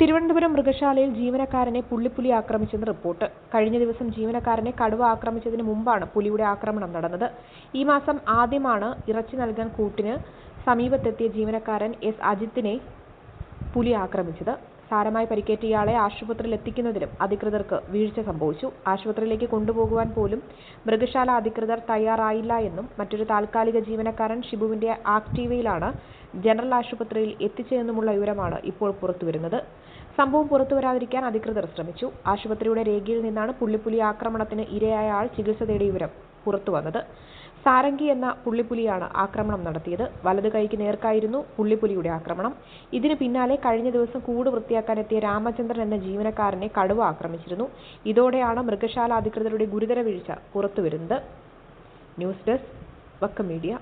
തിരുവനന്തപുരം മൃഗശാലയിൽ ജീവനക്കാരനെ പുള്ളിപ്പുലി ആക്രമിച്ചെന്ന് റിപ്പോർട്ട്. കഴിഞ്ഞ ദിവസം ജീവനക്കാരനെ കടുവ ആക്രമിച്ചതിന് മുമ്പാണ് പുലിയുടെ ആക്രമണം നടന്നത്. ഈ മാസം ആദ്യമാണ് ഇറച്ചി നൽകാൻ കൂട്ടിന് സമീപത്തെത്തിയ ജീവനക്കാരൻ എസ്. അജിത്തിനെ പുലി ആക്രമിച്ചത്. സാരമായി പരിക്കേറ്റ ഇയാളെ ആശുപത്രിയിൽ എത്തിക്കുന്നതിലും അധികൃതർക്ക് വീഴ്ച സംഭവിച്ചു. ആശുപത്രിയിലേക്ക് കൊണ്ടുപോകുവാൻ പോലും മൃഗശാല അധികൃതർ തയ്യാറായില്ല എന്നും മറ്റൊരു താൽക്കാലിക ജീവനക്കാരൻ ഷിബുവിന്റെ ആക്ടീവയിലാണ് ജനറൽ ആശുപത്രിയിൽ എത്തിച്ചതെന്നുമുള്ള വിവരമാണ് ഇപ്പോൾ പുറത്തുവരുന്നത്. സംഭവം പുറത്തുവരാതിരിക്കാൻ അധികൃതർ ശ്രമിച്ചു. ആശുപത്രിയുടെ രേഖയിൽ നിന്നാണ് പുള്ളിപ്പുലി ആക്രമണത്തിന് ഇരയായ ആൾ ചികിത്സ തേടിയ വിവരം പുറത്തുവന്നത് സാരംഗി എന്ന പുള്ളിപ്പുലിയാണ് ആക്രമണം നടത്തിയത്. വലതു കൈക്ക് നേർക്കായിരുന്നു പുള്ളിപ്പുലിയുടെ ആക്രമണം. ഇതിനു പിന്നാലെ കഴിഞ്ഞ ദിവസം കൂട് വൃത്തിയാക്കാനെത്തിയ രാമചന്ദ്രൻ എന്ന ജീവനക്കാരനെ കടുവ ആക്രമിച്ചിരുന്നു. ഇതോടെയാണ് മൃഗശാല അധികൃതരുടെ ഗുരുതര വീഴ്ച പുറത്തുവരുന്നത്. News desk Vakkom media.